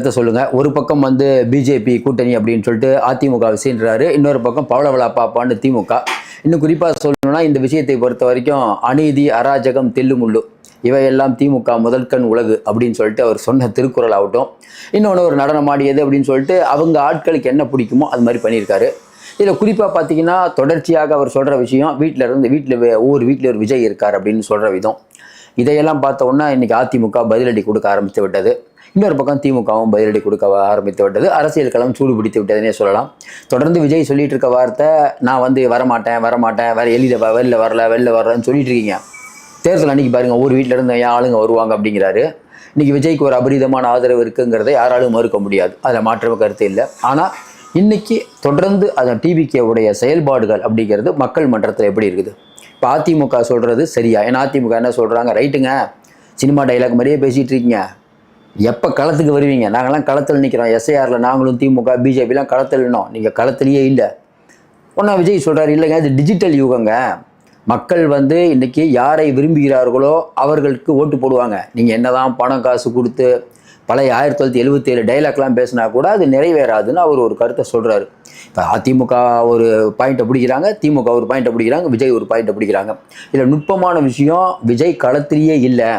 கருத்தை சொல்லுங்க. ஒரு பக்கம் வந்து பிஜேபி கூட்டணி அப்படின்னு சொல்லிட்டு அதிமுக விஷயன்றாரு இன்னொரு பக்கம் பவளவளா பாப்பான்னு திமுக இன்னும் குறிப்பாக சொல்லணும்னா இந்த விஷயத்தை பொறுத்த வரைக்கும் அநீதி அராஜகம் தில்லுமுள்ளு இவையெல்லாம் திமுக முதல்கண் உலகு அப்படின்னு சொல்லிட்டு அவர் சொன்ன திருக்குறள் ஆகட்டும் இன்னொன்று ஒரு நடனம் ஆடியது அப்படின்னு சொல்லிட்டு அவங்க ஆட்களுக்கு என்ன பிடிக்குமோ அது மாதிரி பண்ணியிருக்காரு. இதில் குறிப்பாக பார்த்தீங்கன்னா தொடர்ச்சியாக அவர் சொல்கிற விஷயம் வீட்டில் இருந்து வீட்டில் ஒவ்வொரு வீட்டில் ஒரு விஜய் இருக்கார் அப்படின்னு சொல்கிற விதம். இதையெல்லாம் பார்த்த உடனே அதிமுக பதிலடி கொடுக்க ஆரம்பித்து விட்டது. இன்னொரு பக்கம் திமுகவும் பதிலடி கொடுக்க ஆரம்பித்து விட்டது. அரசியல் களம் சூடு பிடித்து விட்டதுன்னே சொல்லலாம். தொடர்ந்து விஜய் சொல்லிட்டு இருக்க வார்த்தை நான் வந்து வரமாட்டேன் வரமாட்டேன் வேற எளியில் வெளில வரல வெளில வரலன்னு சொல்லிட்டு இருக்கீங்க. தேர்தல் அன்னைக்கு பாருங்க ஒவ்வொரு வீட்டில இருந்து ஏன் ஆளுங்க வருவாங்க? அப்படிங்கிறாரு. இன்னைக்கு விஜய்க்கு ஒரு அபரிதமான ஆதரவு இருக்குங்கிறதை யாராலும் மறுக்க முடியாது. அதில் மாற்ற கருத்து இல்லை. ஆனால் இன்னைக்கு தொடர்ந்து அதன் டிவிகே உடைய செயல்பாடுகள் அப்படிங்கிறது மக்கள் மன்றத்தில் எப்படி இருக்குது? இப்போ அதிமுக சொல்கிறது சரியா? ஏன்னா அதிமுக என்ன சொல்கிறாங்க ரைட்டுங்க. சினிமா டைலாக் மாதிரியே பேசிகிட்டு இருக்கீங்க. எப்போ களத்துக்கு வருவீங்க? நாங்களாம் களத்தில் நிற்கிறோம் எஸ்ஐஆரில் நாங்களும் திமுக பிஜேபிலாம் களத்தில் நின்னோம். நீங்கள் களத்துலேயே இல்லை. ஒன்றா விஜய் சொல்கிறாரு இல்லைங்க இது டிஜிட்டல் யுகங்க. மக்கள் வந்து இன்றைக்கி யாரை விரும்புகிறார்களோ அவர்களுக்கு ஓட்டு போடுவாங்க. நீங்கள் என்னதான் பணம் காசு கொடுத்து பழைய ஆயிரத்தி தொள்ளாயிரத்தி எழுபத்தேழு டைலாக்லாம் பேசினா கூட அது நிறைவேறாதுன்னு அவர் ஒரு கருத்தை சொல்கிறாரு இப்போ அதிமுக ஒரு பாயிண்ட்டை பிடிக்கிறாங்க திமுக ஒரு பாயிண்ட்டை பிடிக்கிறாங்க விஜய் ஒரு பாயிண்ட்டை பிடிக்கிறாங்க. இதில் நுட்பமான விஷயம் விஜய் களத்திலேயே இல்லை.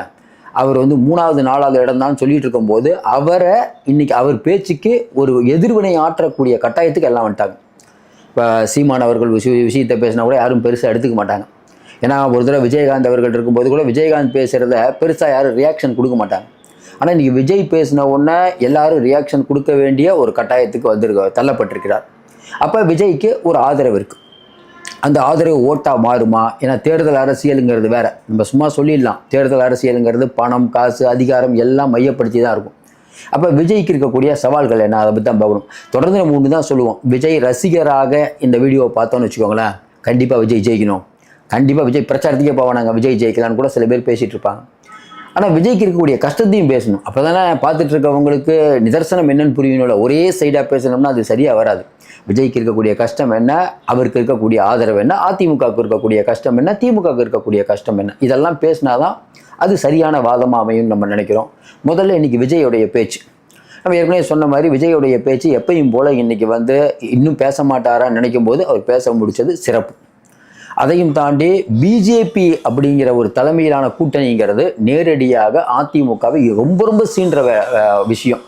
அவர் வந்து மூணாவது நாலாவது இடம் தான் சொல்லிட்டு இருக்கும்போது அவரை இன்னைக்கு அவர் பேச்சுக்கு ஒரு எதிர்வினை ஆற்றக்கூடிய கட்டாயத்துக்கு எல்லாம் வந்துட்டாங்க. இப்போ சீமான் அவர்கள் விஷய விஷயத்தை பேசினா கூட யாரும் பெருசாக எடுத்துக்க மாட்டாங்க. ஏன்னா ஒரு தடவை விஜயகாந்த் அவர்கள் இருக்கும்போது கூட விஜயகாந்த் பேசுகிறத பெருசாக யாரும் ரியாக்ஷன் கொடுக்க மாட்டாங்க. ஆனால் இன்றைக்கி விஜய் பேசின உடனே எல்லாரும் ரியாக்ஷன் கொடுக்க வேண்டிய ஒரு கட்டாயத்துக்கு வந்திருக்க தள்ளப்பட்டிருக்கிறார். அப்போ விஜய்க்கு ஒரு ஆதரவு இருக்குது அந்த ஆதரவு ஓட்டா மாறுமா? ஏன்னா தேர்தல் அரசியலுங்கிறது வேற. நம்ம சும்மா சொல்லிடலாம். தேர்தல் அரசியலுங்கிறது பணம் காசு அதிகாரம் எல்லாம் மையப்படுத்தி தான் இருக்கும். அப்போ விஜய்க்கு இருக்கக்கூடிய சவால்கள் என்ன? அதை பற்றி தான் பார்க்கணும். தொடர்ந்து நம்ம ஒன்று தான் சொல்லுவோம். விஜய் ரசிகராக இந்த வீடியோவை பார்த்தோன்னு வச்சுக்கோங்களேன். கண்டிப்பாக விஜய் ஜெயிக்கணும். கண்டிப்பாக விஜய் பிரச்சாரத்துக்கே போவானாங்க விஜய் ஜெயிக்கலான்னு கூட சில பேர் பேசிகிட்டு இருப்பாங்க. ஆனால் விஜய்க்கு இருக்கக்கூடிய கஷ்டத்தையும் பேசணும். அப்போ தானே பார்த்துட்டு இருக்கவங்களுக்கு நிதர்சனம் என்னன்னு புரியணும்ல ஒரே சைடாக பேசணும்னா அது சரியாக வராது. விஜய்க்கு இருக்கக்கூடிய கஷ்டம் என்ன? அவருக்கு இருக்கக்கூடிய ஆதரவு என்ன? அதிமுகவுக்கு இருக்கக்கூடிய கஷ்டம் என்ன? திமுகவுக்கு இருக்கக்கூடிய கஷ்டம் என்ன? இதெல்லாம் பேசினாதான் அது சரியான வாதமாக அமையும் நம்ம நினைக்கிறோம். முதல்ல இன்னைக்கு விஜயோடைய பேச்சு. நம்ம ஏற்கனவே சொன்ன மாதிரி விஜயோடைய பேச்சு எப்பயும் போல இன்னைக்கு வந்து இன்னும் பேச மாட்டாரான்னு நினைக்கும் போது அவர் பேச முடிச்சது சிறப்பு. அதையும் தாண்டி பிஜேபி அப்படிங்கிற ஒரு தலைமையிலான கூட்டணிங்கிறது நேரடியாக அதிமுகவை ரொம்ப ரொம்ப சீன்ற வே- விஷயம்.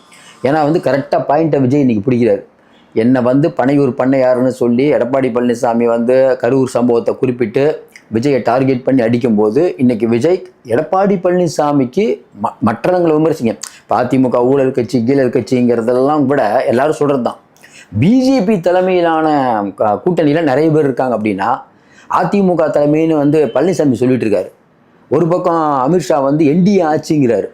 ஏன்னா வந்து கரெக்டாக பாயிண்ட்டை விஜய் இன்னைக்கு பிடிக்கிறாரு. என்னை வந்து பனையூர் பண்ணையாருன்னு சொல்லி எடப்பாடி பழனிசாமி வந்து கரூர் சம்பவத்தை குறிப்பிட்டு விஜயை டார்கெட் பண்ணி அடிக்கும்போது இன்னைக்கு விஜய் எடப்பாடி பழனிசாமிக்கு ம மற்றவங்களை விமர்சிங்க. இப்போ அதிமுக ஊழல் கட்சி கீழல் கட்சிங்கிறதெல்லாம் கூட எல்லாரும் சொல்கிறது தான் பிஜேபி தலைமையிலான கூட்டணியில் நிறைய பேர் இருக்காங்க அப்படின்னா அதிமுக தலைமைன்னு வந்து பழனிசாமி சொல்லிட்டு இருக்காரு ஒரு பக்கம் அமித்ஷா வந்து என்டிஏ ஆட்சிங்கிறாரு.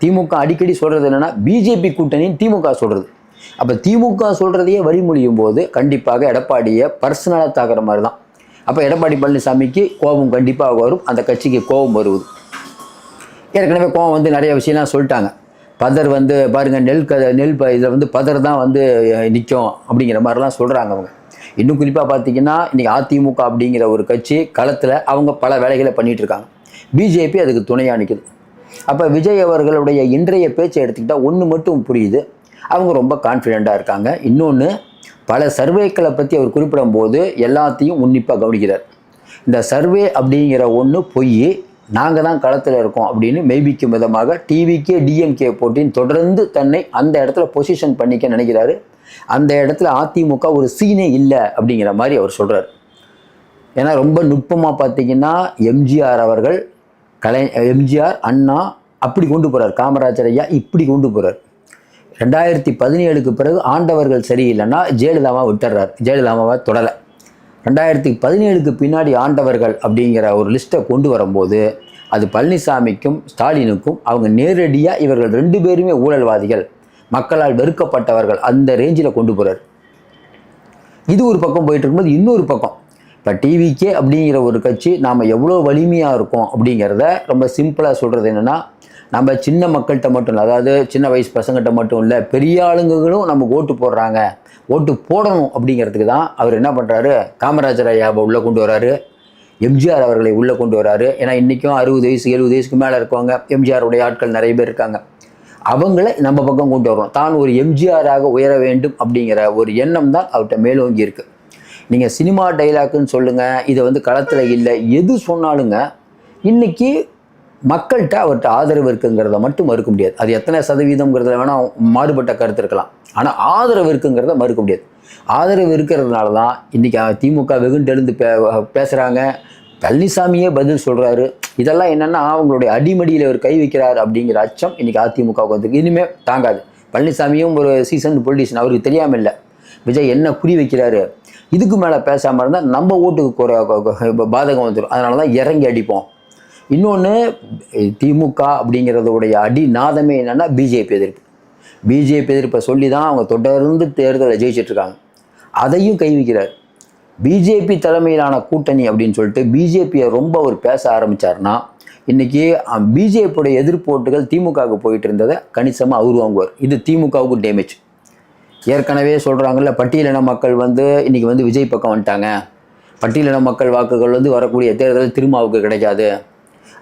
திமுக அடிக்கடி சொல்கிறது என்னன்னா பிஜேபி கூட்டணின்னு திமுக சொல்கிறது அப்போ திமுக சொல்கிறதையே வழிமொழியும் போது கண்டிப்பாக எடப்பாடியை பர்சனலாக தாக்குற மாதிரி தான் அப்போ எடப்பாடி பழனிசாமிக்கு கோபம் கண்டிப்பாக வரும். அந்த கட்சிக்கு கோபம் வருவது. ஏற்கனவே கோபம் வந்து நிறைய விஷயம்லாம் சொல்லிட்டாங்க. பதர் வந்து பாருங்கள் நெல் க நெல் ப இதில் வந்து பதர் தான் வந்து நிற்கும் அப்படிங்கிற மாதிரிலாம் சொல்கிறாங்க அவங்க. இன்னும் குறிப்பாக பார்த்தீங்கன்னா இன்றைக்கி அதிமுக அப்படிங்கிற ஒரு கட்சி களத்தில் அவங்க பல வேலைகளை பண்ணிகிட்ருக்காங்க பிஜேபி அதுக்கு துணையாக நிற்குது அப்போ விஜய் அவர்களுடைய இன்றைய பேச்சை எடுத்துக்கிட்டால் ஒன்று மட்டும் புரியுது. அவங்க ரொம்ப கான்ஃபிடெண்ட்டாக இருக்காங்க. இன்னொன்று பல சர்வேக்களை பற்றி அவர் குறிப்பிடும்போது எல்லாத்தையும் உன்னிப்பாக கவனிக்கிறார். இந்த சர்வே அப்படிங்கிற ஒன்று பொய் நாங்கள் தான் களத்தில் இருக்கோம் அப்படின்னு மெய்பிக்கும் விதமாக டிவிக்கே டிஎம்கே போட்டின்னு தொடர்ந்து தன்னை அந்த இடத்துல பொசிஷன் பண்ணிக்க நினைக்கிறாரு. அந்த இடத்துல அதிமுக ஒரு சீனே இல்லை அப்படிங்கிற மாதிரி அவர் சொல்கிறார் ஏன்னா ரொம்ப நுட்பமாக பார்த்தீங்கன்னா எம்ஜிஆர் அவர்கள் கலை எம்ஜிஆர் அண்ணா அப்படி கொண்டு போகிறார் காமராஜர் ஐயா இப்படி கொண்டு போகிறார் ரெண்டாயிரத்தி பதினேழுக்கு பிறகு ஆண்டவர்கள் சரியில்லைன்னா ஜெயலலிதாவை விட்டுறார் ஜெயலலிதாவை தொடலை. ரெண்டாயிரத்தி பதினேழுக்கு பின்னாடி ஆண்டவர்கள் அப்படிங்கிற ஒரு லிஸ்ட்டை கொண்டு வரும்போது அது பழனிசாமிக்கும் ஸ்டாலினுக்கும் அவங்க நேரடியாக இவர்கள் ரெண்டு பேருமே ஊழல்வாதிகள் மக்களால் வெறுக்கப்பட்டவர்கள் அந்த ரேஞ்சில் கொண்டு போகிறார் இது ஒரு பக்கம் போயிட்டு இருக்கும்போது இன்னொரு பக்கம். இப்போ டிவிக்கே அப்படிங்கிற ஒரு கட்சி நாம் எவ்வளோ வலிமையாக இருக்கோம் அப்படிங்கிறத ரொம்ப சிம்பிளாக சொல்கிறது என்னென்னா நம்ம சின்ன மக்கள்கிட்ட மட்டும் இல்லை அதாவது சின்ன வயசு பசங்கள்கிட்ட மட்டும் இல்லை பெரிய ஆளுங்களும் நமக்கு ஓட்டு போடுறாங்க. ஓட்டு போடணும் அப்படிங்கிறதுக்கு தான் அவர் என்ன பண்ணுறாரு காமராஜர் ஐயாவை உள்ளே கொண்டு வராரு. எம்ஜிஆர் அவர்களை உள்ளே கொண்டு வராரு. ஏன்னா இன்றைக்கும் அறுபது வயசு எழுபது வயசுக்கு மேலே இருக்கவங்க எம்ஜிஆருடைய ஆட்கள் நிறைய பேர் இருக்காங்க. அவங்கள நம்ம பக்கம் கொண்டு வரணும். தான் ஒரு எம்ஜிஆராக உயர வேண்டும் அப்படிங்கிற ஒரு எண்ணம் தான் அவர்கிட்ட மேலோங்கி இருக்குது நீங்கள் சினிமா டைலாக்குன்னு சொல்லுங்கள் இதை வந்து களத்தில் இல்லை எது சொன்னாலுங்க இன்னைக்கு மக்கள்கிட்ட அவர்கிட்ட ஆதரவு இருக்குங்கிறத மட்டும் மறுக்க முடியாது. அது எத்தனை சதவீதம்ங்கிறதுல வேணால் மாறுபட்ட கருத்து இருக்கலாம். ஆனால் ஆதரவு இருக்குங்கிறத மறுக்க முடியாது. ஆதரவு இருக்கிறதுனால தான் இன்றைக்கி திமுக வெகுண்டெழுந்து பே பேசுகிறாங்க பழனிசாமியே பதில் சொல்கிறாரு இதெல்லாம் என்னென்னா அவங்களுடைய அடிமடியில் அவர் கை வைக்கிறார் அப்படிங்கிற அச்சம் இன்றைக்கி அதிமுகவுக்கு வந்து இனிமேல் தாங்காது. பழனிசாமியும் ஒரு சீசன் பொலிட்டிஷியன் அவருக்கு தெரியாமல் இல்லை விஜய் என்ன குறி வைக்கிறாரு? இதுக்கு மேலே பேசாமல் இருந்தால் நம்ம ஓட்டுக்கு குறை பாதகம் வந்துடும் அதனால தான் இறங்கி அடிப்போம். இன்னொன்று திமுக அப்படிங்கிறதோடைய அடி நாதமே என்னென்னா பிஜேபி எதிர்ப்பு. பிஜேபி எதிர்ப்பை சொல்லி தான் அவங்க தொடர்ந்து தேர்தலை ஜெயிச்சிட்ருக்காங்க அதையும் கைவிக்கிறார் பிஜேபி தலைமையிலான கூட்டணி அப்படின்னு சொல்லிட்டு பிஜேபியை ரொம்ப அவர் பேச ஆரம்பிச்சாருன்னா இன்றைக்கி பிஜேபியோடைய எதிர்ப்போட்டுகள் திமுகவுக்கு போயிட்டு இருந்ததை கணிசமாக அவர் வாங்குவார். இது திமுகவுக்கு டேமேஜ் ஏற்கனவே சொல்கிறாங்கல்ல பட்டியலின மக்கள் வந்து இன்றைக்கி வந்து விஜய் பக்கம் வந்துட்டாங்க. பட்டியலின மக்கள் வாக்குகள் வந்து வரக்கூடிய தேர்தல் திருமாவுக்கு கிடைக்காது.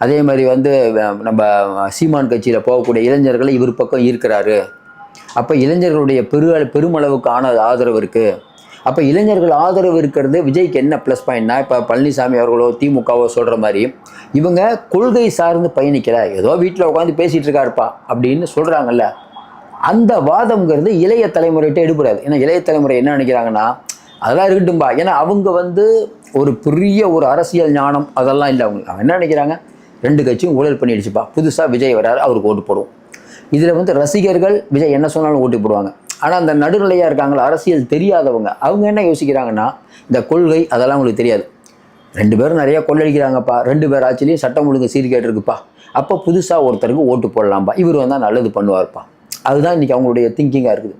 அதே மாதிரி வந்து நம்ம சீமான் கட்சியில் போகக்கூடிய இளைஞர்களை இவர் பக்கம் ஈர்க்கிறாரு. அப்போ இளைஞர்களுடைய பெரு பெருமளவுக்கு ஆன ஆதரவு இருக்குது அப்போ இளைஞர்கள் ஆதரவு இருக்கிறது விஜய்க்கு என்ன ப்ளஸ் பாயிண்ட்னா இப்போ பழனிசாமி அவர்களோ திமுகவோ சொல்கிற மாதிரி இவங்க கொள்கை சார்ந்து பயணிக்கல. ஏதோ வீட்டில் உட்காந்து பேசிகிட்டு இருக்காருப்பா அப்படின்னு சொல்கிறாங்கல்ல அந்த வாதம்ங்கிறது இளைய தலைமுறைகிட்ட எடுபடாது. ஏன்னா இளைய தலைமுறை என்ன நினைக்கிறாங்கன்னா அதெல்லாம் இருக்கட்டும்பா. ஏன்னா அவங்க வந்து ஒரு பெரிய ஒரு அரசியல் ஞானம் அதெல்லாம் இல்லை. அவங்க அவங்க என்ன நினைக்கிறாங்க? ரெண்டு கட்சியும் ஊழல் பண்ணிடுச்சுப்பா. புதுசாக விஜய் வராரு அவருக்கு ஓட்டு போடுவோம். இதில் வந்து ரசிகர்கள் விஜய் என்ன சொன்னாலும் ஓட்டு போடுவாங்க. ஆனால் அந்த நடுநிலையாக இருக்காங்களா அரசியல் தெரியாதவங்க அவங்க என்ன யோசிக்கிறாங்கன்னா இந்த கொள்கை அதெல்லாம் அவங்களுக்கு தெரியாது. ரெண்டு பேரும் நிறையா கொள்ளடிக்கிறாங்கப்பா. ரெண்டு பேர் ஆட்சிலையும் சட்டம் ஒழுங்கு சீர்கேட்டு இருக்குப்பா அப்போ புதுசாக ஒருத்தருக்கு ஓட்டு போடலாம்ப்பா இவர் வந்தால் நல்லது பண்ணுவார்ப்பா. அதுதான் இன்றைக்கி அவங்களுடைய திங்கிங்காக இருக்குது.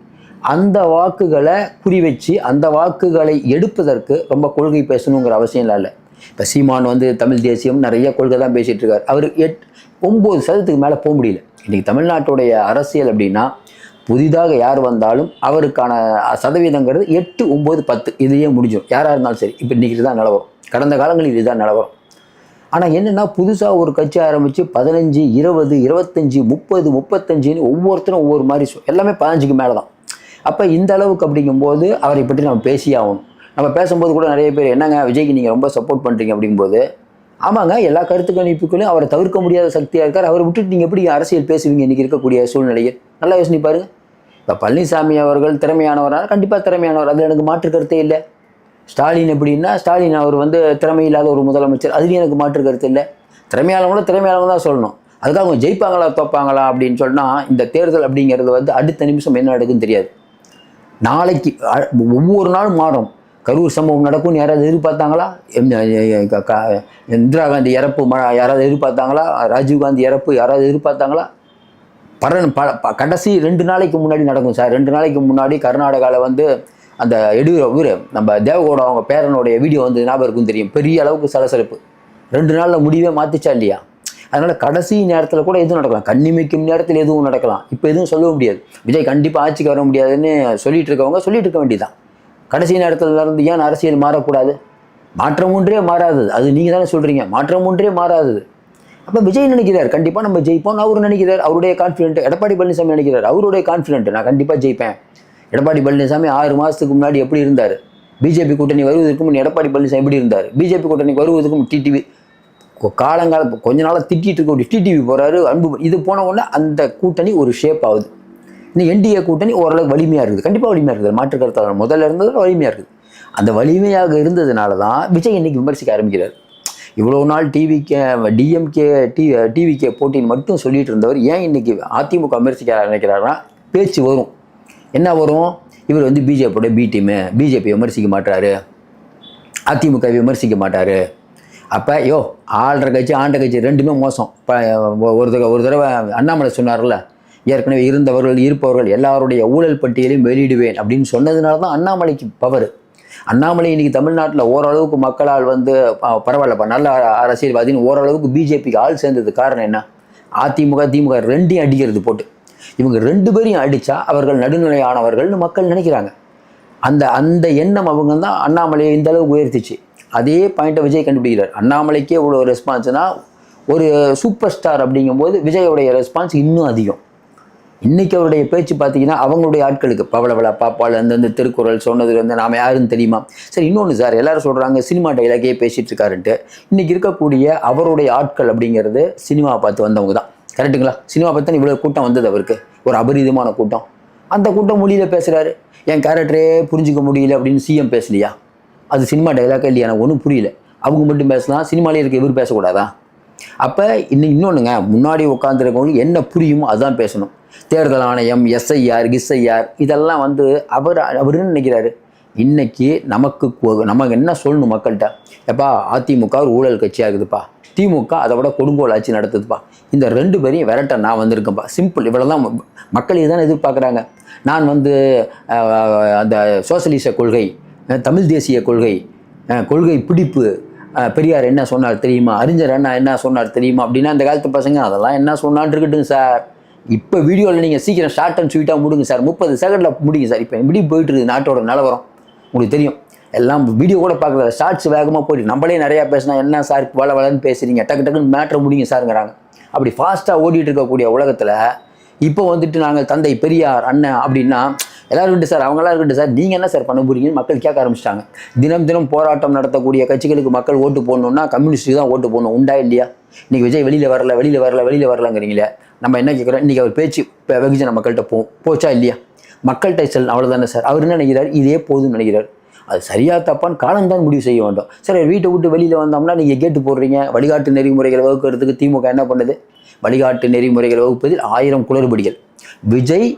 அந்த வாக்குகளை குறி வச்சு அந்த வாக்குகளை எடுப்பதற்கு ரொம்ப கொள்கை பேசணுங்கிற அவசியம் இல்லை. இப்போ சீமான் வந்து தமிழ் தேசியம் நிறைய கொள்கை தான் பேசிகிட்டு இருக்கார். அவர் எட் ஒம்பது சதவீதத்துக்கு மேலே போக முடியல. இன்றைக்கி தமிழ்நாட்டுடைய அரசியல் அப்படின்னா புதிதாக யார் வந்தாலும் அவருக்கான சதவீதங்கிறது எட்டு ஒம்பது பத்து இதையே முடிஞ்சிடும் யாராக இருந்தாலும் சரி. இப்போ இன்றைக்கி இதுதான் நிலவரம். கடந்த காலங்களில் இதுதான் நிலவரம். ஆனால் என்னென்னா புதுசாக ஒரு கட்சி ஆரம்பித்து பதினஞ்சு இருபது இருபத்தஞ்சி முப்பது முப்பத்தஞ்சுன்னு ஒவ்வொருத்தரும் ஒவ்வொரு மாதிரி எல்லாமே பதினஞ்சுக்கு மேலே தான் அப்போ இந்த அளவுக்கு அப்படிங்கும்போது அவரை பற்றி நம்ம பேசியே ஆகணும். நம்ம பேசும்போது கூட நிறைய பேர் என்னங்க விஜய்க்கு நீங்கள் ரொம்ப சப்போர்ட் பண்ணுறீங்க அப்படிங்கும்போது ஆமாங்க எல்லா கருத்து கணிப்புகளையும் அவரை தவிர்க்க முடியாத சக்தியாக இருக்கார். அவரை விட்டுட்டு நீங்கள் எப்படி அரசியல் பேசுவீங்க இன்றைக்கி இருக்கக்கூடிய சூழ்நிலையில்? நல்லா யோசனை பாருங்க. இப்போ பழனிசாமி அவர்கள் திறமையானவரான கண்டிப்பாக திறமையானவர். அதில் எனக்கு மாற்று கருத்தே இல்லை. ஸ்டாலின் எப்படின்னா ஸ்டாலின் அவர் வந்து திறமை இல்லாத ஒரு முதலமைச்சர். அதுலேயும் எனக்கு மாற்று கருத்து இல்லை. திறமையானவங்கள திறமையானவங்க தான் சொல்லணும். அதுக்காக அவங்க ஜெயிப்பாங்களா தோப்பாங்களா அப்படின்னு சொன்னால் இந்த தேர்தல் அப்படிங்கிறது வந்து அடுத்த நிமிஷம் என்ன நடக்குன்னு தெரியாது. நாளைக்கு ஒவ்வொரு நாளும் மாறும். கரூர் சம்பவம் நடக்கும்னு யாராவது எதிர்பார்த்தாங்களா? க- க- இந்திரா காந்தி இறப்பு யாராவது எதிர்பார்த்தாங்களா? ராஜீவ் காந்தி இறப்பு யாராவது எதிர்பார்த்தாங்களா? பரன் ப ப- கடைசி ரெண்டு நாளைக்கு முன்னாடி நடக்கும் சார். ரெண்டு நாளைக்கு முன்னாடி கர்நாடகாவில் வந்து அந்த எடியூர் இவர் நம்ம தேவகோட அவங்க பேரனுடைய வீடியோ வந்து ஞாபகம் இருக்கும் தெரியும். பெரிய அளவுக்கு சலசலப்பு. ரெண்டு நாளில் முடிவே மாற்றிச்சா இல்லையா? அதனால் கடைசி நேரத்தில் கூட எதுவும் நடக்கலாம். கண்ணிமைக்கும் நேரத்தில் எதுவும் நடக்கலாம். இப்போ எதுவும் சொல்ல முடியாது. விஜய் கண்டிப்பாக ஆட்சிக்கு வர முடியாதுன்னு சொல்லிட்டு இருக்கவங்க சொல்லிட்டு இருக்க வேண்டியதான் கடைசி நேரத்தில் இருந்து ஏன் அரசியல் மாறக்கூடாது? மாற்றம் ஒன்றே மாறாதது அது நீங்கள் தானே சொல்கிறீங்க மாற்றம் ஒன்றே மாறாதது அப்போ விஜய் நினைக்கிறார். கண்டிப்பாக நம்ம ஜெயிப்போம் அவர் நினைக்கிறார். அவருடைய கான்ஃபிடென்ட் எடப்பாடி பழனிசாமி நினைக்கிறார். அவருடைய கான்ஃபிடென்ட் நான் கண்டிப்பாக ஜெயிப்பேன். எடப்பாடி பழனிசாமி ஆறு மாதத்துக்கு முன்னாடி எப்படி இருந்தார்? பிஜேபி கூட்டணி வருவதற்கு முன் எடப்பாடி பழனிசாமி எப்படி இருந்தார்? பிஜேபி கூட்டணி வருவதற்கு முன் டிடிவி காலங்கால கொஞ்ச நாளாக திட்டிட்டு இருக்க டிடிவி போகிறாரு அன்பு இது போன உடனே அந்த கூட்டணி ஒரு ஷேப் ஆகுது. இன்னும் என்டிஏ கூட்டணி ஓரளவுக்கு வலிமையாக இருக்குது. கண்டிப்பாக வலிமையாக இருக்குது. மாற்று கருத்தாளர் முதல்ல இருந்தது வலிமையாக இருக்குது. அந்த வலிமையாக இருந்ததுனால தான் விஜய் இன்னைக்கு விமர்சிக்க ஆரம்பிக்கிறார். இவ்வளோ நாள் டிவிக்கே டிஎம்கே டி டிவிகே போட்டின்னு மட்டும் சொல்லிட்டு இருந்தவர் ஏன் இன்னைக்கு அதிமுக விமர்சிக்க ஆரம்பிக்கிறாருன்னா பேச்சு வரும். என்ன வரும்? இவர் வந்து பிஜேபியோட பி டீமு பிஜேபி விமர்சிக்க மாட்டாரு அதிமுக விமர்சிக்க மாட்டார். அப்போ யோ ஆள்ற கட்சி ஆண்ட கட்சி ரெண்டுமே மோசம். இப்போ ஒரு தடவை ஒரு தடவை அண்ணாமலை சொன்னார்ல ஏற்கனவே இருந்தவர்கள் இருப்பவர்கள் எல்லாருடைய ஊழல் பட்டியலையும் வெளியிடுவேன் அப்படின்னு சொன்னதுனால தான் அண்ணாமலைக்கு பவர் அண்ணாமலை இன்னைக்கு தமிழ்நாட்டில் ஓரளவுக்கு மக்களால் வந்து பரவாயில்லப்பா நல்ல அரசியல்வாதின்னு ஓரளவுக்கு பிஜேபிக்கு ஆள் சேர்ந்தது காரணம் என்ன? அதிமுக திமுக ரெண்டையும் அடிக்கிறது போட்டு. இவங்க ரெண்டு பேரையும் அடித்தா அவர்கள் நடுநிலையானவர்கள்னு மக்கள் நினைக்கிறாங்க. அந்த அந்த எண்ணம் அவங்க தான் அண்ணாமலையை இந்த அளவுக்கு உயர்த்திச்சு. அதே பாயிண்ட்டை விஜய் கண்டுபிடிக்கிறார். அண்ணாமலைக்கே இவ்வளோ ரெஸ்பான்ஸ்னால் ஒரு சூப்பர் ஸ்டார் அப்படிங்கும்போது விஜயோடைய ரெஸ்பான்ஸ் இன்னும் அதிகம். இன்னைக்கு அவருடைய பேச்சு பார்த்தீங்கன்னா அவங்களுடைய ஆட்களுக்கு. பவளவள பாப்பால் அந்தந்த திருக்குறள் சொன்னது வந்து நாம் யாருன்னு தெரியுமா? சரி இன்னொன்று சார் எல்லாரும் சொல்கிறாங்க சினிமா டைலாகே பேசிகிட்டு இருக்காருன்ட்டு இன்னைக்கு இருக்கக்கூடிய அவருடைய ஆட்கள் அப்படிங்கிறது சினிமாவை பார்த்து வந்தவங்க தான். கரெக்டுங்களா சினிமா பார்த்து இவ்வளோ கூட்டம் வந்தது அவருக்கு. ஒரு அபரிதமான கூட்டம். அந்த கூட்டம் மொழியில் பேசுகிறாரு என் கேரக்டரே புரிஞ்சுக்க முடியல அப்படின்னு சிஎம் பேசலையா? அது சினிமா டைலாக்கா இல்லையா? எனக்கு ஒன்றும் புரியல. அவங்க மட்டும் பேசலாம் சினிமாலேயே இருக்க இவர் பேசக்கூடாதா? அப்போ இன்னும் இன்னொன்றுங்க முன்னாடி உட்காந்துருக்கவங்களுக்கு என்ன புரியுமோ அதுதான் பேசணும். தேர்தல் ஆணையம் எஸ்ஐஆர் கிஸ்ஐஆர் இதெல்லாம் வந்து அவர் அவருன்னு நினைக்கிறாரு? இன்னைக்கு நமக்கு நமக்கு என்ன சொல்லணும் மக்கள்கிட்ட? எப்பா அதிமுக ஒரு ஊழல் கட்சியாக இருக்குதுப்பா திமுக அதை விட கொடுங்கோல் ஆட்சி நடத்துதுப்பா. இந்த ரெண்டு பேரையும் விரட்ட நான் வந்திருக்கேன்ப்பா. சிம்பிள் இவ்வளோ தான் மக்கள் இதுதான் எதிர்பார்க்குறாங்க. நான் வந்து அந்த சோசலிச கொள்கை தமிழ் தேசிய கொள்கை கொள்கை பிடிப்பு பெரியார் என்ன சொன்னார் தெரியுமா? அறிஞர் அண்ணா என்ன சொன்னார் தெரியுமா? அப்படின்னா அந்த காலத்து பசங்க அதெல்லாம் என்ன சொன்னான்னு இருக்கட்டும் சார். இப்போ வீடியோவில் நீங்கள் சீக்கிரம் ஷார்ட் அண்ட் ஸ்வீட்டாக முடிங்க சார். முப்பது செகண்டில் முடிங்க சார். இப்போ எப்படி போயிட்டு இருக்குது நாட்டோட நிலவரம். உங்களுக்கு தெரியும். எல்லாம் வீடியோ கூட பார்க்கல. ஷார்ட்ஸ் வேகமாக போயிட்டு நம்மளே நிறையா பேசினா என்ன சார் வள வளன்னு பேசுறீங்க? டக்கு டக்குன்னு மேட்ரை முடிங்க சாருங்கிறாங்க. அப்படி ஃபாஸ்ட்டாக ஓடிட்டு இருக்கக்கூடிய உலகத்தில் இப்போ வந்துட்டு நாங்கள் தந்தை பெரியார் அண்ணன் அப்படின்னா எல்லாம் இருக்கட்டும் சார் அவங்களாம் இருக்கட்டும் சார். நீங்கள் என்ன சார் பண்ண போறீங்கன்னு மக்கள் கேட்க ஆரம்பிச்சிட்டாங்க. தினம் தினம் போராட்டம் நடத்தக்கூடிய கட்சிகளுக்கு மக்கள் ஓட்டு போடணும்னா கம்யூனிஸ்ட்டுக்கு தான் ஓட்டு போடணும். உண்டா இல்லையா? இன்னைக்கு விஜய் வெளியில் வரல வெளியில் வரல வெளியில் வரலங்கிறீங்களே. நம்ம என்ன கேட்குறோம்? இன்றைக்கி அவர் பேச்சு இப்போ வெகுஜன மக்கள்கிட்ட போ போச்சா இல்லையா? மக்கள்கிட்ட செல் அவ்வளோதானே சார். அவர் என்ன நினைக்கிறார்? இதே போதும்னு நினைக்கிறார். அது சரியா தப்பான்னு காலம்தான் முடிவு செய்ய வேண்டும். சரி வீட்டை விட்டு வெளியில் வந்தோம்னா நீங்கள் கேட்டு போடுறீங்க. வழிகாட்டு நெறிமுறைகளை வகுக்கிறதுக்கு திமுக என்ன பண்ணுது? வழிகாட்டு நெறிமுறைகளை வகுப்பதில் ஆயிரம் குளறுபடிகள். விஜய்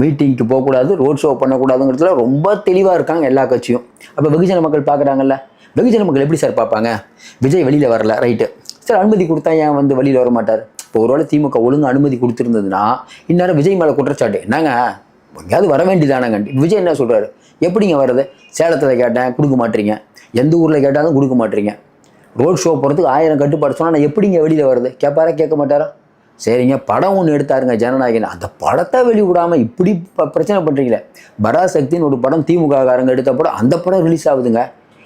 மீட்டிங்க்கு போகக்கூடாது ரோட் ஷோ பண்ணக்கூடாதுங்கிறதுல ரொம்ப தெளிவாக இருக்காங்க எல்லா கட்சியும். அப்போ வெகுஜன மக்கள் பார்க்குறாங்கல்ல வெகுஜன மக்கள் எப்படி சார் பார்ப்பாங்க? விஜய் வெளியில் வரல ரைட்டு சார் அனுமதி கொடுத்தா ஏன் வந்து வெளியில் வர மாட்டார் இப்போ ஒருவேளை திமுக ஒழுங்கு அனுமதி கொடுத்துருந்ததுன்னா இந்நேரம் விஜய் மேலே குற்றச்சாட்டு. என்னங்க? எங்கேயாவது வர வேண்டியதானங்க? விஜய் என்ன சொல்கிறாரு எப்படிங்க வர்றது? சேலத்தில் கேட்டேன் கொடுக்க மாட்டீங்க. எந்த ஊரில் கேட்டாலும் கொடுக்க மாட்டீங்க. ரோட் ஷோ போகிறதுக்கு ஆயிரம் கட்டுப்பாடு சொன்னால் நான் எப்படிங்க வெளியில் வருது கேட்பாரா கேட்க மாட்டாரா? சரிங்க படம் ஒன்று எடுத்தாருங்க ஜனநாயகன். அந்த படத்தை வெளிவிடாமல் இப்படி ப- பிரச்சனை பண்ணுறீங்களே பராசக்தின்னு ஒரு படம் திமுககாரங்க எடுத்த படம் அந்த படம் ரிலீஸ் ஆகுதுங்க.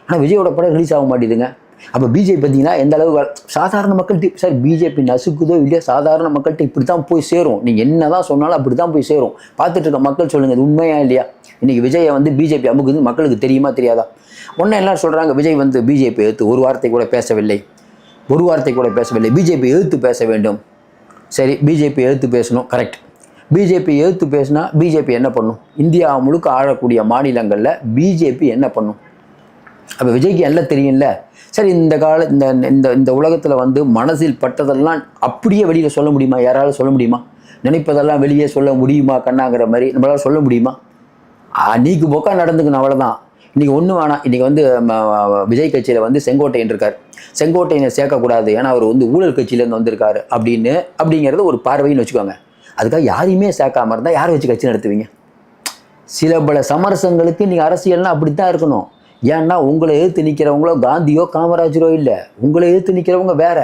ஆனால் விஜயோட படம் ரிலீஸ் ஆக மாட்டேதுங்க. அப்போ பிஜேபி பார்த்தீங்கன்னா எந்த அளவுக்கு சாதாரண மக்கள்கிட்ட சார் பிஜேபி நசுக்குதோ இல்லையோ சாதாரண மக்கள்கிட்ட இப்படி தான் போய் சேரும். நீங்கள் என்ன தான் சொன்னாலும் அப்படி தான் போய் சேரும். பார்த்துட்டு இருக்க மக்கள் சொல்லுங்கள் இது உண்மையா இல்லையா? இன்றைக்கி விஜயை வந்து பிஜேபி அமுக்குது மக்களுக்கு தெரியுமா தெரியாதா? ஒன்றே எல்லாரும் சொல்கிறாங்க விஜய் வந்து பிஜேபி எடுத்து ஒரு வார்த்தை கூட பேசவில்லை. ஒரு வார்த்தை கூட பேசவில்லை. பிஜேபி எழுத்து பேச வேண்டும். சரி பிஜேபி எழுத்து பேசணும். கரெக்ட் பிஜேபி எழுத்து பேசினா பிஜேபி என்ன பண்ணும்? இந்தியா முழுக்க ஆழக்கூடிய மாநிலங்களில் பிஜேபி என்ன பண்ணும்? அப்போ விஜய்க்கு எல்லாம் தெரியும்ல? சரி இந்த கால இந்த இந்த இந்த உலகத்தில் வந்து மனசில் பட்டதெல்லாம் அப்படியே வெளியில் சொல்ல முடியுமா? யாராலும் சொல்ல முடியுமா? நினைப்பதெல்லாம் வெளியே சொல்ல முடியுமா கண்ணாங்கிற மாதிரி? நம்மளால் சொல்ல முடியுமா? நீக்கு போக்கா நடந்துக்கணும் அவ்வளோதான் இன்றைக்கி ஒன்று வேணாம். இன்றைக்கி வந்து விஜய் கட்சியில் வந்து செங்கோட்டையன் இருக்கார். செங்கோட்டையனை சேர்க்கக்கூடாது. ஏன்னா அவர் வந்து ஊழல் கட்சியிலேருந்து வந்திருக்காரு அப்படின்னு அப்படிங்கிறது ஒரு பார்வைன்னு வச்சுக்கோங்க. அதுக்காக யாரையுமே சேர்க்காம இருந்தால் யாரை வச்சு கட்சி நடத்துவீங்க? சில பல சமரசங்களுக்கு நீங்கள் அரசியல்னால் அப்படி தான் இருக்கணும். ஏன்னா உங்களை எதிர்த்து நிற்கிறவங்களோ காந்தியோ காமராஜரோ இல்லை. உங்களை எதிர்த்து நிற்கிறவங்க வேற.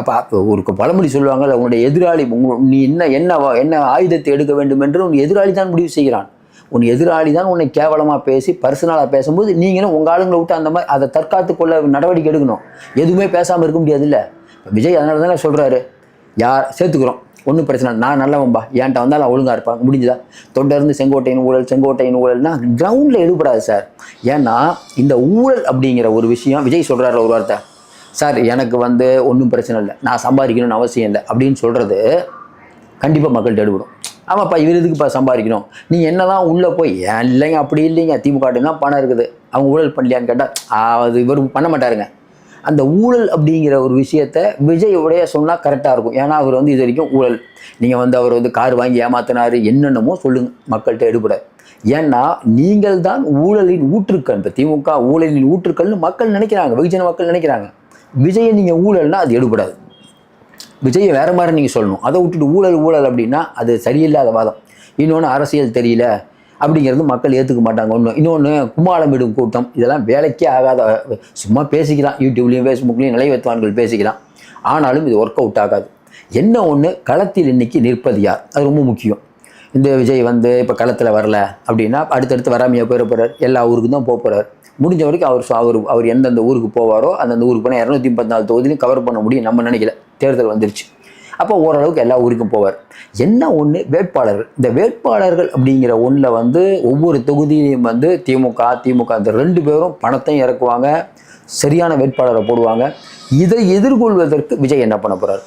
அப்போ ஒரு பழமொழி சொல்லுவாங்கல்ல உங்களுடைய எதிராளி உங்க நீ என்ன என்ன என்ன ஆயுதத்தை எடுக்க வேண்டும் என்று உன் எதிராளி தான் முடிவு செய்கிறான். உன் எதிராளி தான் உன்னை கேவலமாக பேசி பர்சனலாக பேசும்போது நீங்களும் உங்கள் ஆளுங்களை விட்டு அந்த மாதிரி அதை தற்காத்து கொள்ள நடவடிக்கை எடுக்கணும். எதுவுமே பேசாமல் இருக்க முடியாது இல்லை விஜய் அதனால தானே சொல்கிறாரு யார் சேர்த்துக்கிறோம். ஒன்றும் பிரச்சனை இல்லை. நான் நல்லவன்பா ஏன்ட்ட வந்தாலும் ஒழுங்காக இருப்பாங்க முடிஞ்சுதா? தொடர்ந்து செங்கோட்டையின் ஊழல் செங்கோட்டையின் ஊழல்னா கிரவுண்டில் எடுபடாது சார். ஏன்னா இந்த ஊழல் அப்படிங்கிற ஒரு விஷயம் விஜய் சொல்கிறாரு ஒரு வார்த்தை. சார் எனக்கு வந்து ஒன்றும் பிரச்சனை இல்லை. நான் சம்பாதிக்கணும்னு அவசியம் இல்லை. அப்படின்னு சொல்கிறது கண்டிப்பாக மக்கள்கிட்ட எடுபடும் ஆமாப்பா இவர் இதுக்குப்பா சம்பாதிக்கணும்? நீ என்ன தான் உள்ளே போய் ஏன் இல்லைங்க அப்படி இல்லைங்க திமுக தான் பணம் இருக்குது. அவங்க ஊழல் பண்ணலையான்னு கேட்டால் அது இவர் பண்ண மாட்டாருங்க. அந்த ஊழல் அப்படிங்கிற ஒரு விஷயத்த விஜய் உடைய சொன்னால் கரெக்டாக இருக்கும். ஏன்னா அவர் வந்து இது வரைக்கும் ஊழல். நீங்கள் வந்து அவர் வந்து கார் வாங்கி ஏமாத்தினாரு என்னென்னமோ சொல்லுங்கள் மக்கள்கிட்ட எடுபட. ஏன்னா நீங்கள் தான் ஊழலின் ஊற்றுக்கண் இப்போ திமுக ஊழலின் ஊற்றுக்கள்னு மக்கள் நினைக்கிறாங்க வெகுஜன மக்கள் நினைக்கிறாங்க. விஜயை நீங்கள் ஊழல்னா அது எடுபடாது. விஜயை வேற மாதிரி நீங்கள் சொல்லணும். அதை விட்டுட்டு ஊழல் ஊழல் அப்படின்னா அது சரியில்லாத வாதம். இன்னொன்று அரசியல் தெரியல அப்படிங்கிறது மக்கள் ஏற்றுக்க மாட்டாங்க. ஒன்று இன்னொன்று கும்மாளமிடும் கூட்டம். இதெல்லாம் வேலைக்கே ஆகாத சும்மா பேசிக்கலாம். யூடியூப்லேயும் ஃபேஸ்புக்லேயும் நிலைவேத்துவான்கள் பேசிக்கலாம். ஆனாலும் இது ஒர்க் அவுட் ஆகாது. என்ன ஒன்று களத்தில் இன்னைக்கு நிற்பது யார்? அது ரொம்ப முக்கியம். இந்த விஜய் வந்து இப்போ களத்தில் வரல அப்படின்னா அடுத்தடுத்து வராமையாக போயிட போகிறார் எல்லா ஊருக்கும் தான் போக போகிறார் முடிஞ்ச வரைக்கும் அவர் அவர் அவர் எந்தெந்த ஊருக்கு போவாரோ அந்தந்த ஊருக்கு போனால் இரநூத்தி முப்பத்தி நாலு தொகுதியிலையும் கவர் பண்ண முடியும் நம்ம நினைக்கல. தேர்தல் வந்துருச்சு. அப்போ ஓரளவுக்கு எல்லா ஊருக்கும் போவார். என்ன ஒன்று வேட்பாளர்கள். இந்த வேட்பாளர்கள் அப்படிங்கிற ஒன்றில் வந்து ஒவ்வொரு தொகுதியிலையும் வந்து திமுக திமுக இந்த ரெண்டு பேரும் பணத்தையும் இறக்குவாங்க. சரியான வேட்பாளரை போடுவாங்க. இதை எதிர்கொள்வதற்கு விஜய் என்ன பண்ண போகிறார்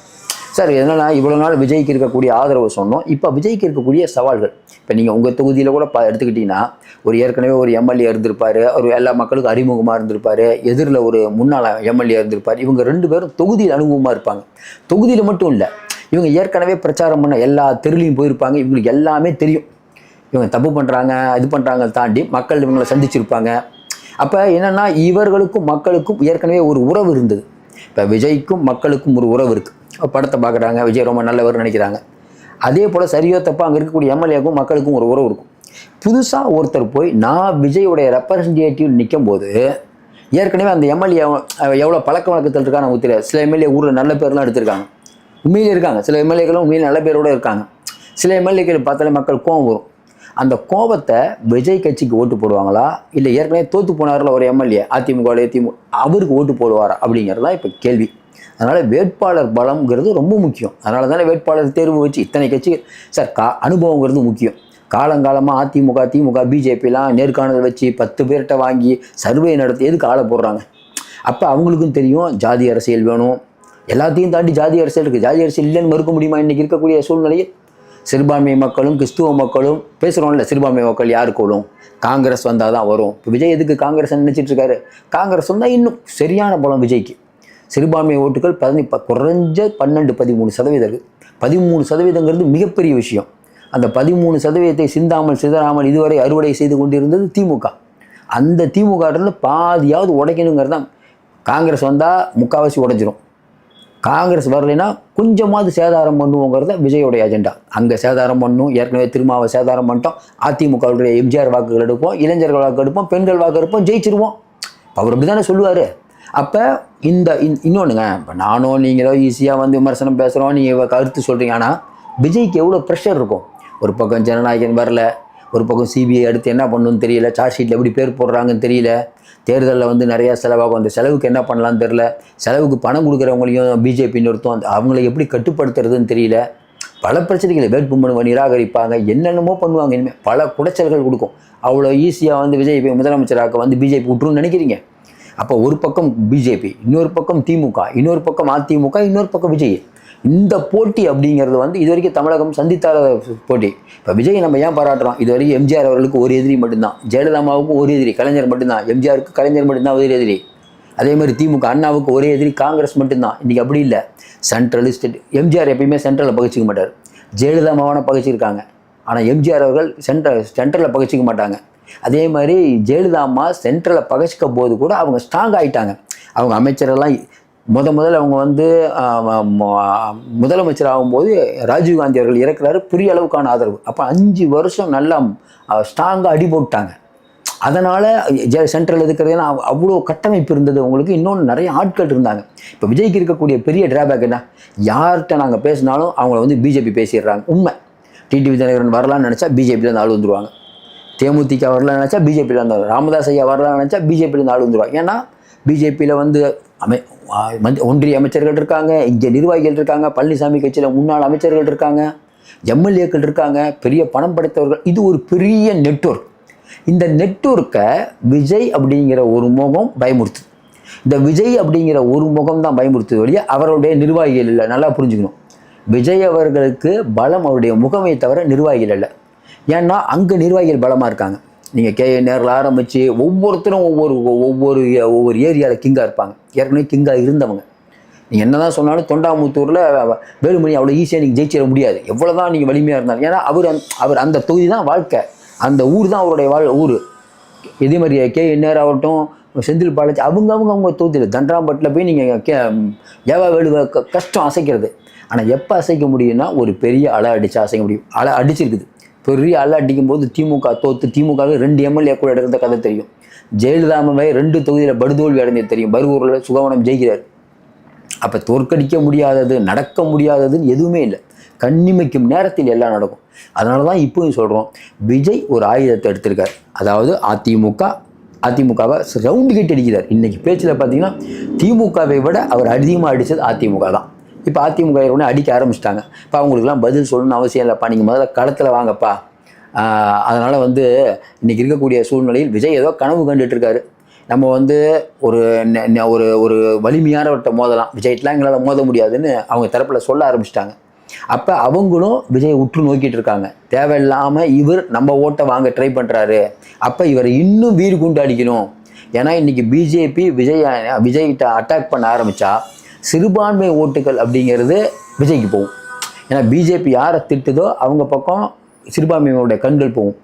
சார் என்னென்னா இவ்வளோ நாள் விஜய்க்கு இருக்கக்கூடிய ஆதரவு சொன்னோம். இப்போ விஜய்க்கு இருக்கக்கூடிய சவால்கள். இப்போ நீங்கள் உங்கள் தொகுதியில் கூட பா எடுத்துக்கிட்டிங்கன்னா ஒரு ஏற்கனவே ஒரு எம்எல்ஏ இருந்திருப்பார். ஒரு எல்லா மக்களுக்கும் அறிமுகமாக இருந்திருப்பார். எதிரில் ஒரு முன்னாள் எம்எல்ஏ இருந்திருப்பார். இவங்க ரெண்டு பேரும் தொகுதியில் அனுபவமாக இருப்பாங்க. தொகுதியில் மட்டும் இல்லை இவங்க ஏற்கனவே பிரச்சாரம் பண்ண எல்லா தெருலையும் போயிருப்பாங்க. இவங்களுக்கு எல்லாமே தெரியும். இவங்க தப்பு பண்ணுறாங்க இது பண்ணுறாங்க தாண்டி மக்கள் இவங்களை சந்திச்சிருப்பாங்க. அப்போ என்னென்னா இவர்களுக்கும் மக்களுக்கும் ஏற்கனவே ஒரு உறவு இருந்தது. இப்போ விஜய்க்கும் மக்களுக்கும் ஒரு உறவு இருக்குது படத்தை பார்க்குறாங்க விஜய் ரொம்ப நல்லவர் நினைக்கிறாங்க. அதே போல் சரியோ தப்போ அங்கே இருக்கக்கூடிய எம்எல்ஏக்கும் மக்களுக்கும் ஒரு உறவு இருக்கும். புதுசாக ஒருத்தர் போய் நான் விஜயோடைய ரெப்ரசன்டேட்டிவ் நிற்கும் போது ஏற்கனவே அந்த எம்எல்ஏ எவ்வளோ பழக்க வழக்கத்தில் இருக்கா நமக்கு தெரியாது. சில எம்எல்ஏ ஊரில் நல்ல பேர்லாம் எடுத்திருக்காங்க. உண்மையிலே இருக்காங்க. சில எம்எல்ஏக்களும் உண்மையிலே நல்ல பேரோட இருக்காங்க. சில எம்எல்ஏக்கள் பார்த்தாலே மக்கள் கோவம் வரும். அந்த கோபத்தை விஜய் கட்சிக்கு ஓட்டு போடுவாங்களா? இல்லை ஏற்கனவே தோற்று போனார்ல ஒரு எம்எல்ஏ அதிமுக திமுக அவருக்கு ஓட்டு போடுவாரா அப்படிங்கிறது தான் இப்போ கேள்வி. அதனால் வேட்பாளர் பலம்ங்கிறது ரொம்ப முக்கியம். அதனால தானே வேட்பாளர் தேர்வு வச்சு இத்தனை கட்சி சார் கா அனுபவங்கிறது முக்கியம். காலங்காலமாக அதிமுக திமுக பிஜேபிலாம் நேர்காணல் வச்சு பத்து பேர்கிட்ட வாங்கி சர்வே நடத்தி எதுக்கு ஆளை போடுறாங்க? அப்போ அவங்களுக்கும் தெரியும் ஜாதி அரசியல் வேணும். எல்லாத்தையும் தாண்டி ஜாதி அரசியல் இருக்குது ஜாதி அரசியல் இல்லைன்னு மறுக்க முடியுமா இன்றைக்கி இருக்கக்கூடிய சூழ்நிலையில் சிறுபான்மை மக்களும் கிறிஸ்துவ மக்களும் பேசுகிறோம்ல சிறுபான்மை மக்கள் யாருக்கு வரும் காங்கிரஸ் வந்தால் தான் வரும். இப்போ விஜய் எதுக்கு காங்கிரஸ் நினச்சிட்டு இருக்காரு? காங்கிரஸ் வந்தால் இன்னும் சரியான பலம் விஜய்க்கு. சிறுபான்மை ஓட்டுகள் பதினி ப- குறைஞ்ச பன்னெண்டு பதிமூணு சதவீதம் இருக்குது பதிமூணு சதவீதங்கிறது மிகப்பெரிய விஷயம். அந்த பதிமூணு சதவீதத்தை சிந்தாமல் சிதறாமல் இதுவரை அறுவடை செய்து கொண்டிருந்தது திமுக. அந்த திமுக பாதியாவது உடைக்கணுங்கிறது தான். காங்கிரஸ் வந்தால் முக்கால்வாசி உடைஞ்சிரும். காங்கிரஸ் வரலைன்னா கொஞ்சமாவது சேதாரம் பண்ணுவோங்கிறத விஜயோடைய அஜெண்டா அங்கே சேதாரம் பண்ணும். ஏற்கனவே திருமாவை சேதாரம் பண்ணிட்டோம். அதிமுகவுடைய எம்ஜிஆர் வாக்குகள் எடுப்போம். இளைஞர்கள் வாக்கு எடுப்போம். பெண்கள் வாக்கு எடுப்போம். ஜெயிச்சிருவோம். அவர் அப்படி தானே சொல்லுவார். அப்போ இந்த இன்- இன்னொன்றுங்க இப்போ நானும் நீங்களோ ஈஸியாக வந்து விமர்சனம் பேசுகிறோம் நீங்கள் கருத்து சொல்கிறீங்க ஆனால் விஜய்க்கு எவ்வளோ ப்ரெஷர் இருக்கும்? ஒரு பக்கம் ஜனநாயகன் வரல ஒரு பக்கம் சிபிஐ அடுத்து என்ன பண்ணணும்னு தெரியல சார்ஜ் ஷீட்டில் எப்படி பேர் போடுறாங்கன்னு தெரியல தேர்தலில் வந்து நிறையா செலவாகும் அந்த செலவுக்கு என்ன பண்ணலான்னு தெரியல செலவுக்கு பணம் கொடுக்குறவங்களையும் பிஜேபி நிறுத்தும் அந்த அவங்கள எப்படி கட்டுப்படுத்துறதுன்னு தெரியல. பல பிரச்சனைகளை வேட்புமனுவை நிராகரிப்பாங்க என்னென்னமோ பண்ணுவாங்க இனிமேல் பல குடைச்சல்கள் கொடுக்கும். அவ்வளோ ஈஸியாக வந்து விஜய் முதலமைச்சராக முதலமைச்சராக்க வந்து பிஜேபி விட்டுருன்னு நினைக்கிறீங்க? அப்போ ஒரு பக்கம் பிஜேபி இன்னொரு பக்கம் திமுக இன்னொரு பக்கம் அதிமுக இன்னொரு பக்கம் விஜய். இந்த போட்டி அப்படிங்கிறது வந்து இது வரைக்கும் தமிழகம் சந்தித்தாத போட்டி. இப்போ விஜய் நம்ம ஏன் பாராட்டுறோம்? இது வரைக்கும் எம்ஜிஆர் அவர்களுக்கு ஒரு எதிரி மட்டும்தான். ஜெயலலிதாமாவுக்கு ஒரு எதிரி கலைஞர் மட்டும்தான். எம்ஜிஆருக்கு கலைஞர் மட்டும்தான் ஒரு எதிரி. அதே மாதிரி திமுக அண்ணாவுக்கு ஒரே எதிரி காங்கிரஸ் மட்டும்தான். இன்றைக்கி அப்படி இல்லை. சென்ட்ரல் ஸ்டேட் எம்ஜிஆர் எப்பயுமே சென்ட்ரலில் பகிச்சிக்க மாட்டார். ஜெயலலிதா மாவான பகிச்சிருக்காங்க ஆனால் எம்ஜிஆர் அவர்கள் சென்ட்ரல் சென்ட்ரலில் பகிச்சிக்க மாட்டாங்க. அதே மாதிரி ஜெயலலிதா அம்மா சென்ட்ரலை பகிச்சிக்க போது கூட அவங்க ஸ்ட்ராங் ஆகிட்டாங்க அவங்க அமைச்சரெல்லாம் முத முதல்ல அவங்க வந்து முதலமைச்சர் ஆகும்போது ராஜீவ்காந்தி அவர்கள் இறக்குறாரு. பெரிய அளவுக்கான ஆதரவு. அப்போ அஞ்சு வருஷம் நல்லா ஸ்ட்ராங்காக அடி போட்டாங்க. அதனால் சென்ட்ரல் இருக்கிறதுனா அவ்வளோ கட்டமைப்பு இருந்தது. உங்களுக்கு இன்னொன்று நிறைய ஆட்கள் இருந்தாங்க. இப்போ விஜய்க்கு இருக்கக்கூடிய பெரிய டிராபேக் என்ன? யார்கிட்ட நாங்கள் பேசினாலும் அவங்கள வந்து பிஜேபி பேசிடுறாங்க. உண்மை. டிடிவி தினகரன் வரலான்னு நினச்சா பிஜேபியிலேருந்து ஆள் வந்துருவாங்க. தேமுதிக வரலாம்னு நினச்சா பிஜேபியில் இருந்து ராமதாஸ் ஐயா வரலாம்னு நினச்சா பிஜேபியிலேருந்து ஆள் வந்துருவாங்க. ஏன்னா பிஜேபியில் வந்து அமை ஒன்றிய அமைச்சர்கள் இருக்காங்க. இங்கே நிர்வாகிகள் இருக்காங்க. பழனிசாமி கட்சியில் முன்னாள் அமைச்சர்கள் இருக்காங்க. எம்எல்ஏக்கள் இருக்காங்க. பெரிய பணம் படைத்தவர்கள். இது ஒரு பெரிய நெட்வொர்க் இந்த நெட்வொர்க்கை விஜய் அப்படிங்கிற ஒரு முகம் பயமுறுத்துது. இந்த விஜய் அப்படிங்கிற ஒரு முகம் தான் பயமுறுத்துது வழியே அவருடைய நிர்வாகிகள் இல்லை. நல்லா புரிஞ்சுக்கணும். விஜய் அவர்களுக்கு பலம் அவருடைய முகமே தவிர நிர்வாகிகள் இல்லை. ஏன்னா அங்கே நிர்வாகிகள் பலமாக இருக்காங்க. நீங்கள் கே. நேரில் ஆரம்பித்து ஒவ்வொருத்தரும் ஒவ்வொரு ஒவ்வொரு ஒவ்வொரு ஏரியாவில் கிங்காக இருப்பாங்க. ஏற்கனவே கிங்காக இருந்தவங்க. நீங்கள் என்ன தான் சொன்னாலும் தொண்டாமுத்தூரில் வேலுமணி அவ்வளோ ஈஸியாக நீங்கள் ஜெயிச்சிட முடியாது. எவ்வளோ தான் நீங்கள் வலிமையாக இருந்தாலும். ஏன்னா அவர் அந்த- அவர் அந்த தொகுதி தான் வாழ்க்கை. அந்த ஊர் தான் அவருடைய வாழ் ஊர். இதே மாதிரி கே. என்ஆர் ஆகட்டும் செந்தில் பாலாஜி அவங்க அவங்க அவங்க தொகுதியில் தண்டராம்பட்டில் போய் நீங்கள் கே. ஏவா வேலுவை க- கஷ்டம் அசைக்கிறது. ஆனால் எப்போ அசைக்க முடியும்னா ஒரு பெரிய அலை அடித்து அசைக்க முடியும். அலை அடிச்சிருக்குது. பெரிய அலை அடிக்கும் போது திமுக தோத்து திமுக ரெண்டு எம்எல்ஏ கூட எடுத்த கதை தெரியும். ஜெயலலிதாமாவை ரெண்டு தொகுதியில் படுதோல்வி அடைஞ்சது தெரியும். பருவூரில் சுகவனம் ஜெயிக்கிறார். அப்போ தோற்கடிக்க முடியாதது நடக்க முடியாததுன்னு எதுவுமே இல்லை. கண்ணிமைக்கும் நேரத்தில் எல்லாம் நடக்கும். அதனால தான் இப்போயும் சொல்கிறோம் விஜய் ஒரு ஆயுதத்தை எடுத்திருக்கார். அதாவது அதிமுக அதிமுகவை ரவுண்டு கட்டி அடிக்கிறார். இன்றைக்கி பேச்சில் பார்த்தீங்கன்னா திமுகவை விட அவர் அதிகமாக அடித்தது அதிமுக தான். இப்போ அதிமுக உடனே அடிக்க ஆரம்பிச்சிட்டாங்க. இப்போ அவங்களுக்குலாம் பதில் சொல்லணும்னு அவசியம் இல்லைப்பா. நீங்கள் முதல்ல களத்தில் வாங்கப்பா. அதனால் வந்து இன்னைக்கு இருக்கக்கூடிய சூழ்நிலையில் விஜய் ஏதோ கனவு கண்டுட்டு இருக்காரு. நம்ம வந்து ஒரு நெ- ஒரு ஒரு வலிமையானவர்கிட்ட மோதலாம். விஜய்ட்டெலாம் எங்களால் மோத முடியாதுன்னு அவங்க தரப்பில் சொல்ல ஆரம்பிச்சிட்டாங்க. அப்போ அவங்களும் விஜயை உற்று நோக்கிட்டு இருக்காங்க. தேவையில்லாமல் இவர் நம்ம ஓட்டை வாங்க ட்ரை பண்ணுறாரு அப்போ இவரை இன்னும் வீறு குண்டு அடிக்கணும். ஏன்னா இன்றைக்கி பிஜேபி விஜய் விஜய்கிட்ட அட்டாக் பண்ண ஆரம்பித்தா சிறுபான்மை ஓட்டுகள் அப்படிங்கிறது விஜய்க்கு போகும். ஏன்னா பிஜேபி யாரை திட்டுதோ அவங்க பக்கம் சிறுபான்மையினுடைய கண்கள் போகும்.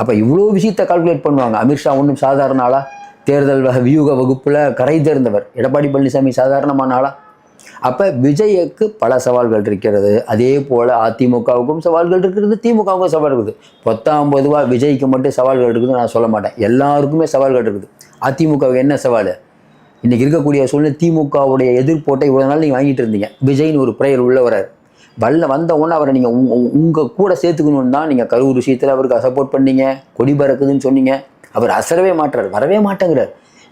அப்போ இவ்வளோ விஷயத்தை கால்குலேட் பண்ணுவாங்க. அமித்ஷா ஒன்றும் சாதாரண ஆளா? தேர்தல் வியூக வகுப்பில் கரை தேர்ந்தவர். எடப்பாடி பழனிசாமி சாதாரணமான ஆளா? அப்போ விஜய்க்கு பல சவால்கள் இருக்கிறது. அதே போல் அதிமுகவுக்கும் சவால்கள் இருக்கிறது திமுகவுக்கும் சவால் இருக்குது. பத்தாம் பொதுவாக விஜய்க்கு மட்டும் சவால்கள் இருக்குதுன்னு நான் சொல்ல மாட்டேன். எல்லாருக்குமே சவால்கள் இருக்குது. அதிமுகவுக்கு என்ன சவால்? இன்றைக்கி இருக்கக்கூடிய சூழ்நிலை திமுகவுடைய எதிர்ப்போட்டை இவ்வளோ நாள் நீங்கள் வாங்கிட்டு இருந்தீங்க. விஜய்னு ஒரு பிரேயர் உள்ள வரார் வல்ல வந்த உடனே அவரை நீங்கள் உங்கள் கூட சேர்த்துக்கணும்னு தான் நீங்கள் கரூர் விஷயத்தில் அவருக்கு சப்போர்ட் பண்ணீங்க. கொடி பறக்குதுன்னு சொன்னீங்க. அவர் அசரவே மாட்டுறார் வரவே மாட்டேங்கிறார்.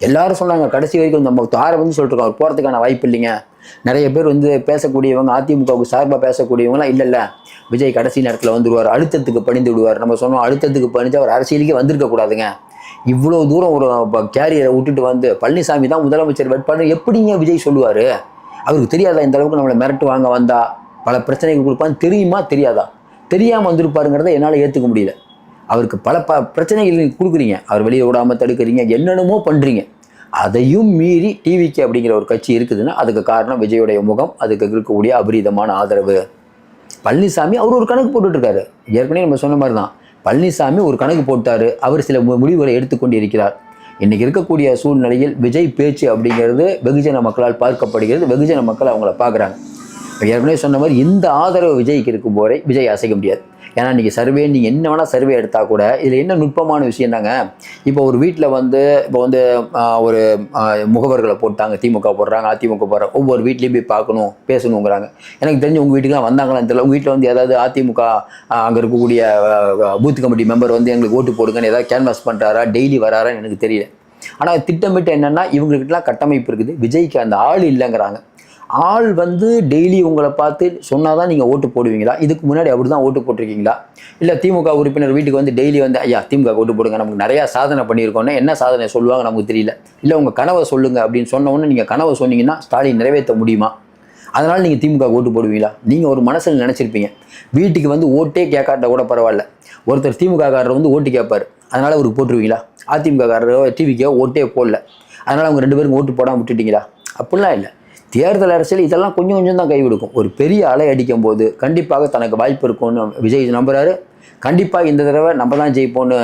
எல்லாரும் சொன்னாங்க கடைசி வரைக்கும் நம்ம தாரை வந்து சொல்லிட்டு அவர் போகிறதுக்கான வாய்ப்பு இல்லைங்க. நிறைய பேர் வந்து பேசக்கூடியவங்க அதிமுகவுக்கு சார்பாக பேசக்கூடியவங்களாம் இல்லை இல்லை விஜய் கடைசி நேரத்தில் வந்துடுவார் அழுத்தத்துக்கு பணிந்து விடுவார். நம்ம சொன்னோம் அழுத்தத்துக்கு பணிஞ்சு அவர் அரசியலுக்கே வந்திருக்கக்கூடாதுங்க. இவ்வளோ தூரம் ஒரு கேரியரை விட்டுட்டு வந்து பழனிசாமி தான் முதலமைச்சர் வேட்பாளர் எப்படிங்க விஜய் சொல்லுவார்? அவருக்கு தெரியாதா இந்த அளவுக்கு நம்மளை மிரட்டு வாங்க வந்தா? பல பிரச்சனைகள் கொடுப்பான்னு தெரியுமா? தெரியாதா? தெரியாமல் வந்திருப்பாருங்கிறத என்னால் ஏற்றுக்க முடியல. அவருக்கு பல ப பிரச்சனைகள் கொடுக்குறீங்க. அவர் வெளியே விடாமல் தடுக்கிறீங்க. என்னென்னமோ பண்ணுறீங்க அதையும் மீறி டிவிக்கு அப்படிங்கிற ஒரு கட்சி இருக்குதுன்னா அதுக்கு காரணம் விஜயோடைய முகம் அதுக்கு இருக்கக்கூடிய அபரீதமான ஆதரவு. பழனிசாமி அவர் ஒரு கணக்கு போட்டுட்ருக்காரு ஏற்கனவே நம்ம சொன்ன மாதிரி தான் பழனிசாமி ஒரு கணக்கு போட்டார். அவர் சில முடிவுகளை எடுத்துக்கொண்டு இருக்கிறார் இன்றைக்கி இருக்கக்கூடிய சூழ்நிலையில் விஜய் பேச்சு அப்படிங்கிறது வெகுஜன மக்களால் பார்க்கப்படுகிறது. வெகுஜன மக்கள் அவங்கள பார்க்குறாங்க. ஏற்கனவே சொன்ன மாதிரி இந்த ஆதரவு விஜய்க்கு இருக்கும் போரை விஜய் அசைக்க முடியாது. ஏன்னா இன்றைக்கி சர்வே நீங்கள் என்ன வேணால் சர்வே எடுத்தால் கூட இதில் என்ன நுட்பமான விஷயம் தாங்க? இப்போ ஒரு வீட்டில் வந்து இப்போ வந்து ஒரு முகவர்களை போட்டாங்க திமுக போடுறாங்க அதிமுக போடுறாங்க ஒவ்வொரு வீட்லேயும் போய் பார்க்கணும் பேசணுங்கிறாங்க. எனக்கு தெரிஞ்சு உங்கள் வீட்டுக்குலாம் வந்தாங்களான்னு தெரியல. உங்கள் வீட்டில் வந்து ஏதாவது அதிமுக அங்கே இருக்கக்கூடிய பூத் கமிட்டி மெம்பர் வந்து எங்களுக்கு ஓட்டு போடுங்கன்னு ஏதாவது கேன்வாஸ் பண்ணுறாரா டெய்லி வராரான்னு எனக்கு தெரியல. ஆனால் திட்டமிட்டு என்னென்னா இவங்களுக்கிட்டலாம் கட்டமைப்பு இருக்குது. விஜய்க்கு அந்த ஆள் இல்லைங்கிறாங்க. ஆள் வந்து டெய்லி உங்களை பார்த்து சொன்னால் தான் நீங்கள் ஓட்டு போடுவீங்களா? இதுக்கு முன்னாடி அப்படி தான் ஓட்டு போட்டிருக்கீங்களா? இல்லை திமுக உறுப்பினர் வீட்டுக்கு வந்து டெய்லி வந்து ஐயா திமுக ஓட்டு போடுங்க. நமக்கு நிறையா சாதனை பண்ணியிருக்கோன்னே என்ன சாதனை சொல்லுவாங்க நமக்கு தெரியல. இல்லை உங்கள் கனவை சொல்லுங்கள் அப்படின்னு சொன்ன நீங்கள் கனவை சொன்னீங்கன்னா ஸ்டாலின் நிறைவேற்ற முடியுமா? அதனால் நீங்கள் திமுக ஓட்டு போடுவீங்களா? நீங்கள் ஒரு மனசில் நினச்சிருப்பீங்க. வீட்டுக்கு வந்து ஓட்டே கேட்காட்ட கூட பரவாயில்ல. ஒருத்தர் திமுககாரர் வந்து ஓட்டு கேட்பார். அதனால் அவருக்கு போட்டுருவீங்களா? அதிமுக காரரோ டிவிக்கோ ஓட்டே போடல. அதனால் அவங்க ரெண்டு பேரும் ஓட்டு போடாமல் விட்டுட்டீங்களா? அப்படிலாம் இல்லை. தேர்தல் அரசியல் இதெல்லாம் கொஞ்சம் கொஞ்சம் தான் கைவிடுக்கும் ஒரு பெரிய அலை அடிக்கும் போது கண்டிப்பாக தனக்கு வாய்ப்பு இருக்கும்னு விஜய் நம்புகிறாரு கண்டிப்பாக இந்த தடவை நம்ம தான் ஜெயிப்போம்னு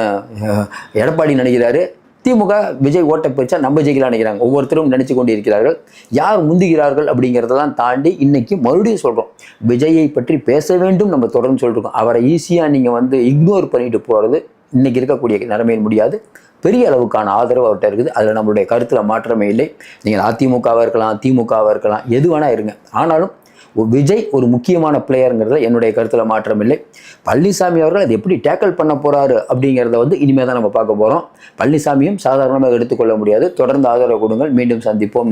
எடப்பாடி நினைக்கிறாரு. திமுக விஜய் ஓட்ட பிரிச்சா நம்ம ஜெயிக்கலாம் நினைக்கிறாங்க. ஒவ்வொருத்தரும் நினச்சி கொண்டு இருக்கிறார்கள் யார் முந்துகிறார்கள் அப்படிங்கிறதெல்லாம் தாண்டி இன்னைக்கு மறுபடியும் சொல்கிறோம் விஜயை பற்றி பேச வேண்டும் நம்ம தொடர்ந்து சொல்லிருக்கோம் அவரை ஈஸியாக நீங்கள் வந்து இக்னோர் பண்ணிட்டு போகிறது இன்றைக்கி இருக்கக்கூடிய நிலைமையில் முடியாது. பெரிய அளவுக்கான ஆதரவு அவர்கிட்ட இருக்குது. அதில் நம்மளுடைய கருத்தில் மாற்றமே இல்லை. நீங்கள் அதிமுகவாக இருக்கலாம் திமுகவாக இருக்கலாம் எது வேணா இருங்க. ஆனாலும் விஜய் ஒரு முக்கியமான பிளேயருங்கிறதுல என்னுடைய கருத்தில் மாற்றம் இல்லை. பழனிசாமி அவர்கள் அதை எப்படி டேக்கிள் பண்ண போகிறாரு அப்படிங்கிறத வந்து இனிமேல் தான் நம்ம பார்க்க போகிறோம் பழனிசாமியும் சாதாரணமாக எடுத்துக்கொள்ள முடியாது. தொடர்ந்து ஆதரவு கொடுங்கள். மீண்டும் சந்திப்போம்.